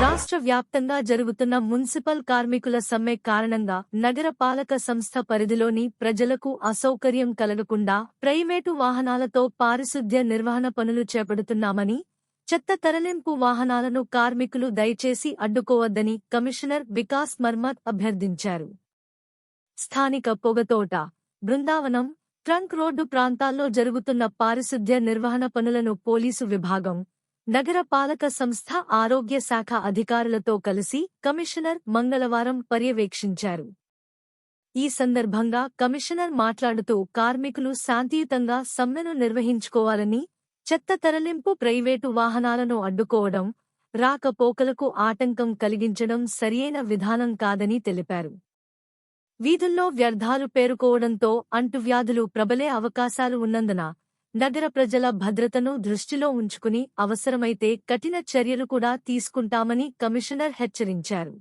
రాష్ట్ర వ్యాప్తంగా జరుగుతున్న మున్సిపల్ కార్మికుల సమ్మె కారణంగా నగర పాలక సంస్థ పరిధిలోని ప్రజలకు అసౌకర్యం కలగకుండా ప్రైవేటు వాహనాలతో పారిశుద్ధ్య నిర్వహణ పనులు చేపడుతున్నామని చెత్త తరలింపు వాహనాలను కార్మికులు దయచేసి అడ్డుకోవద్దని కమిషనర్ వికాస్ మర్మత్ అభ్యర్థించారు. స్థానిక పొగతోట బృందావనం ట్రంక్ రోడ్డు ప్రాంతాల్లో జరుగుతున్న పారిశుద్ధ్య నిర్వహణ పనులను పోలీసు విభాగం నగర పాలక సంస్థ ఆరోగ్య శాఖ అధికారులతో కలిసి కమిషనర్ మంగళవారం పర్యవేక్షించారు. ఈ సందర్భంగా కమిషనర్ మాట్లాడుతూ కార్మికులు శాంతియుతంగా సమ్మెను నిర్వహించుకోవాలని చెత్త తరలింపు ప్రైవేటు వాహనాలను అడ్డుకోవడం రాకపోకలకు ఆటంకం కలిగించడం సరియైన విధానం కాదని తెలిపారు. వీధుల్లో వ్యర్థాలు పేరుకోవడంతో అంటువ్యాధులు ప్రబలే అవకాశాలు ఉన్నందున నగర ప్రజల భద్రతను దృష్టిలో ఉంచుకుని అవసరమైతే కఠిన చర్యలు కూడా తీసుకుంటామని కమిషనర్ హెచ్చరించారు.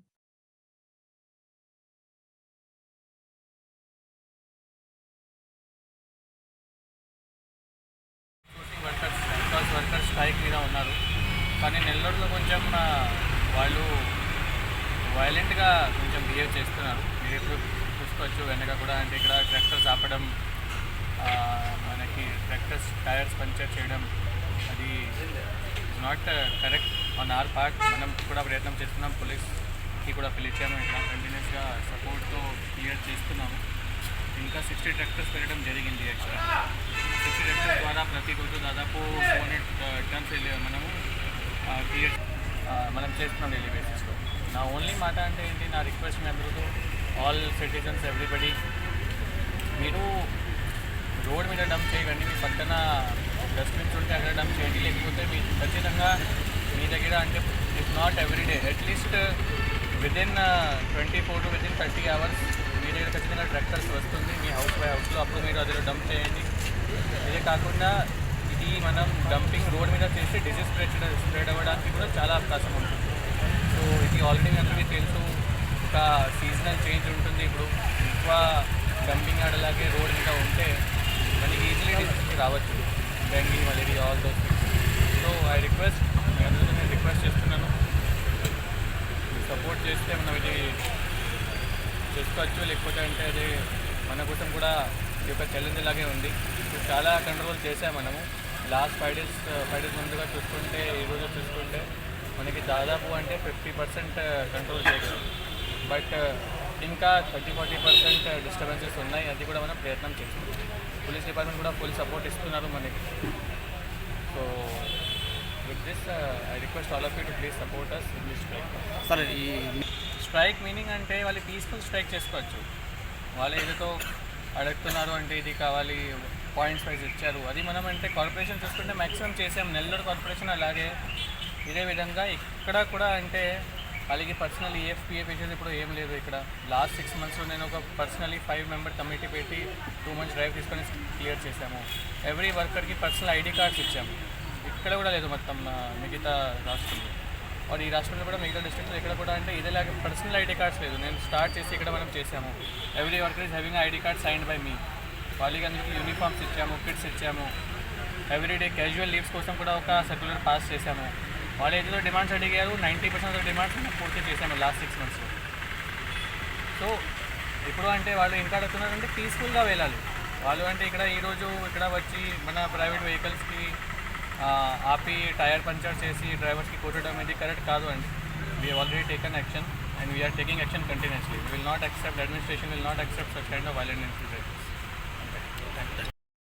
వర్కర్స్ స్ట్రైక్ మీద ఉన్నారు. కానీ నెల్లూరులో కొంచెం వాళ్ళు వైలెంట్గా కొంచెం బిహేవ్ చేస్తున్నారు. మీరు ఎప్పుడు చూసుకోవచ్చు వెనక కూడా అంటే ఇక్కడ ట్రాక్టర్స్ ఆపడం మనకి ట్రాక్టర్స్ టైర్స్ పంచర్ చేయడం అది not correct on our part మనం కూడా ప్రయత్నం చేస్తున్నాం. పోలీస్కి కూడా పిలిచాము ఇట్లా కంటిన్యూస్గా సపోర్ట్తో క్లియర్ చేస్తున్నాము. ఇంకా సిక్స్టీ ట్రాక్టర్స్ పెరగడం జరిగింది ఎక్స్ట్రా సిక్స్టీ ట్రాక్టర్స్ ద్వారా ప్రతి రోజు దాదాపు టూ హండ్రెడ్ టన్స్ మనము క్లియర్ మనం చేస్తున్నాం డైలీ బేసిస్లో నా ఓన్లీ మాట అంటే ఏంటి? నా రిక్వెస్ట్ మీ అందరితో ఆల్ సిటిజన్స్ ఎవ్రీబడి మీరు రోడ్ మీద డంప్ చేయకండి. మీ పక్కన డస్ట్బిన్స్ ఉంటే అక్కడ డంప్ చేయండి. లేకపోతే మీ ఖచ్చితంగా మీ దగ్గర అంటే if not every day at least within twenty four to within thirty hours మీ దగ్గర ఖచ్చితంగా ట్రాక్టర్స్ వస్తుంది. మీ హౌస్ బై హౌస్లో అప్పుడు మీరు అదిలో డంప్ చేయండి. ఇదే కాకుండా ఇది మనం డంపింగ్ రోడ్ మీద చేస్తే డిజీజ్ స్ప్రెడ్ స్ప్రెడ్ అవ్వడానికి కూడా చాలా అవకాశం ఉంటుంది. సో ఇది ఆల్రెడీ అందరికీ తెలుసు. ఒక సీజనల్ చేంజ్ ఉంటుంది. ఇప్పుడు ఎక్కువ డంపింగ్ ఆడలాగే రోడ్ ఇంకా ఉంటే మనకి ఈజీలీ రావచ్చు. Dengue malaria all those so I request మీ నేను రిక్వెస్ట్ చేస్తున్నాను. సపోర్ట్ చేస్తే మనం ఇది చేసుకోవచ్చు. లేకపోతే అంటే అది మన కోసం కూడా ఇది ఒక ఛాలెంజ్ లాగే ఉంది. చాలా కంట్రోల్ చేసాం మనము. Last five days five days ముందుగా చూసుకుంటే ఈరోజు చూసుకుంటే మనకి దాదాపు అంటే ఫిఫ్టీ పర్సెంట్ కంట్రోల్ చేయగలం బట్ ఇంకా థర్టీ ఫార్టీ పర్సెంట్ డిస్టర్బెన్సెస్ ఉన్నాయి. అది కూడా మనం ప్రయత్నం చేస్తున్నాం పోలీస్ డిపార్ట్మెంట్ కూడా ఫుల్ సపోర్ట్ ఇస్తున్నారు మనకి. So with this I request all of you to please support us in this strike సరే ఈ స్ట్రైక్ మీనింగ్ అంటే వాళ్ళు పీస్ఫుల్ స్ట్రైక్ చేసుకోవచ్చు. వాళ్ళు ఏదో అడుగుతున్నారు అంటే ఇది కావాలి పాయింట్స్ వైజ్ ఇచ్చారు. అది మనం అంటే కార్పొరేషన్ చూసుకుంటే మ్యాక్సిమం చేసాం. నెల్లూరు కార్పొరేషన్ అలాగే ఇదే విధంగా ఇక్కడ కూడా అంటే అలాగే పర్సనల్ ఈఎఫ్పిఏ పేషెంట్స్ ఇప్పుడు ఏం లేదు ఇక్కడ. లాస్ట్ సిక్స్ మంత్స్లో నేను ఒక పర్సనలీ ఫైవ్ మెంబర్ కమిటీ పెట్టి టూ మంత్స్ డ్రైవ్ తీసుకొని క్లియర్ చేశాము. ఎవ్రీ వర్కర్కి పర్సనల్ ఐడి కార్డ్స్ ఇచ్చాము. ఇక్కడ కూడా లేదు మొత్తం మిగతా రాష్ట్రంలో. మరి ఈ రాష్ట్రంలో కూడా మిగతా డిస్ట్రిక్ట్లో ఇక్కడ కూడా అంటే ఇదేలాగా పర్సనల్ ఐడి కార్డ్స్ లేదు. నేను స్టార్ట్ చేసి ఇక్కడ మనం చేశాము. Every worker is having ID card signed by మీ వాళ్ళకి అందరికీ యూనిఫామ్స్ ఇచ్చాము కిట్స్ ఇచ్చాము. ఎవ్రీడే క్యాజువల్ లీవ్స్ కోసం కూడా ఒక సర్క్యులర్ పాస్ చేశాము. వాళ్ళు ఏదో డిమాండ్స్ అడిగారు నైంటీ పర్సెంట్ ఆఫ్ డిమాండ్స్ మేము పూర్తి చేసాము లాస్ట్ సిక్స్ మంత్స్లో సో ఇప్పుడు అంటే వాళ్ళు ఇంకా అడుగుతున్నారంటే పీస్ఫుల్గా వెళ్ళాలి. వాళ్ళు అంటే ఇక్కడ ఈరోజు ఇక్కడ వచ్చి మన ప్రైవేట్ వెహికల్స్కి ఆపి టైర్ పంచర్ చేసి డ్రైవర్స్కి కొట్టడం ఇది కరెక్ట్ కాదు అండి. We already taken action and we are taking action continuously will not accept administration will not accept such kind of violent incidents thank you